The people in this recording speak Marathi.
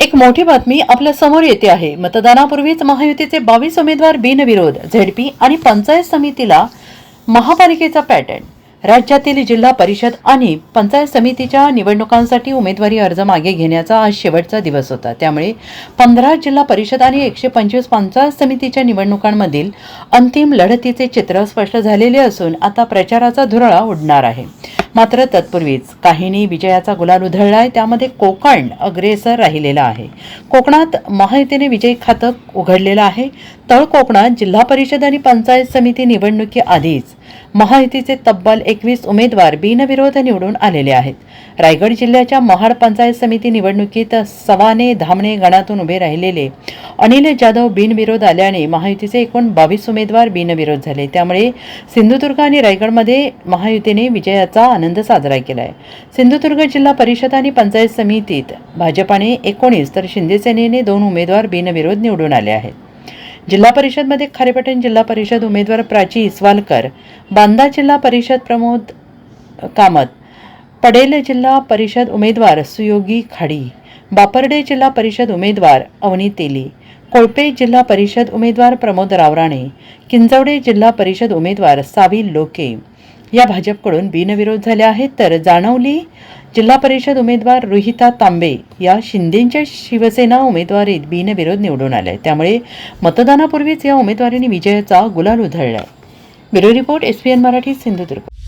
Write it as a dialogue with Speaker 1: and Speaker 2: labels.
Speaker 1: एक मोठी बातमी आपल्यासमोर येते आहे. मतदानापूर्वीच महायुतीचे बावीस उमेदवार बिनविरोध झेडपी आणि पंचायत समितीला महापालिकेचा पॅटर्न. राज्यातील जिल्हा परिषद आणि पंचायत समितीच्या निवडणुकांसाठी उमेदवारी अर्ज मागे घेण्याचा आज शेवटचा दिवस होता. त्यामुळे पंधरा जिल्हा परिषद आणि एकशे पंचवीस पंचायत समितीच्या निवडणुकांमधील अंतिम लढतीचे चित्र स्पष्ट झालेले असून आता प्रचाराचा धुरळा उडणार आहे. मात्र तत्पूर्वीच काहींनी विजयाचा गुलाल उधळलाय त्यामध्ये कोकण अग्रेसर राहिलेला आहे. कोकणात महायुतीने विजय खातं उघडलेलं आहे. तळ कोकणात जिल्हा परिषद आणि पंचायत समिती निवडणुकीआधीच महायुतीचे तब्बल एकवीस उमेदवार बिनविरोध निवडून आलेले आहेत. रायगड जिल्ह्याच्या महाड पंचायत समिती निवडणुकीत सवाने धामणे गणातून उभे राहिलेले अनिल जाधव बिनविरोध आल्याने महायुतीचे एकूण बावीस उमेदवार बिनविरोध झाले. त्यामुळे सिंधुदुर्ग आणि रायगडमध्ये महायुतीने विजयाचा आनंद साजरा केला आहे सिंधुदुर्ग जिल्हा परिषद आणि पंचायत समितीत भाजपाने एकोणीस तर शिंदे सेनेने दोन उमेदवार बिनविरोध निवडून आले आहेत. जिल्हा परिषदमध्ये खारेपाटण जिल्हा परिषद उमेदवार प्राची इस्वालकर बांदा जिल्हा परिषद प्रमोद कामत पडेल जिल्हा परिषद उमेदवार सुयोगी खाडी बापर्डे जिल्हा परिषद उमेदवार अवनी तेली कोळपे जिल्हा परिषद उमेदवार प्रमोद रावराणे किंजवडे जिल्हा परिषद उमेदवार सावी लोके या भाजपकडून बिनविरोध झाले आहेत तर जाणवली जिल्हा परिषद उमेदवार रोहिता तांबे या शिंदेंच्या शिवसेना उमेदवारीत बिनविरोध निवडून आल्या त्यामुळे मतदानापूर्वीच या उमेदवारीने विजयाचा गुलाल उधळला bureau report S P N Marathi Sindhudurg.